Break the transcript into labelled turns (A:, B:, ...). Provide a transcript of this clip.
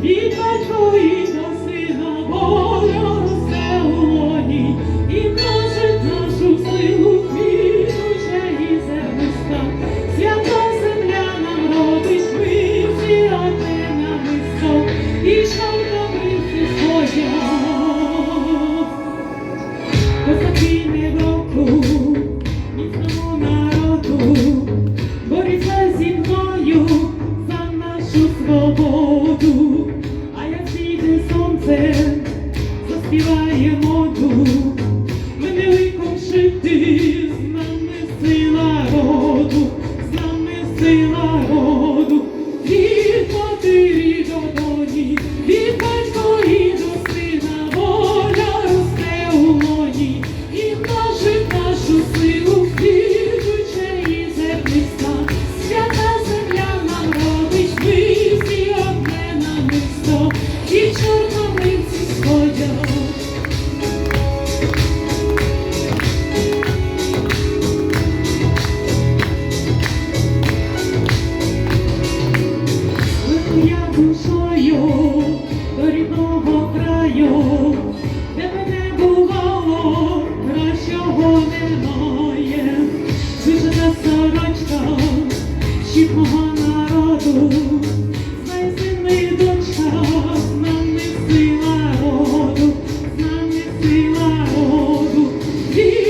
A: Vita Joy. співаємо дух, ми не ликом жити, з нами сила роду, з нами сила роду. і чорнобильці сходять. Я душою рідного краю, де мене бувало, кращого немає, Вижена сорочка, щит народу. Jesus.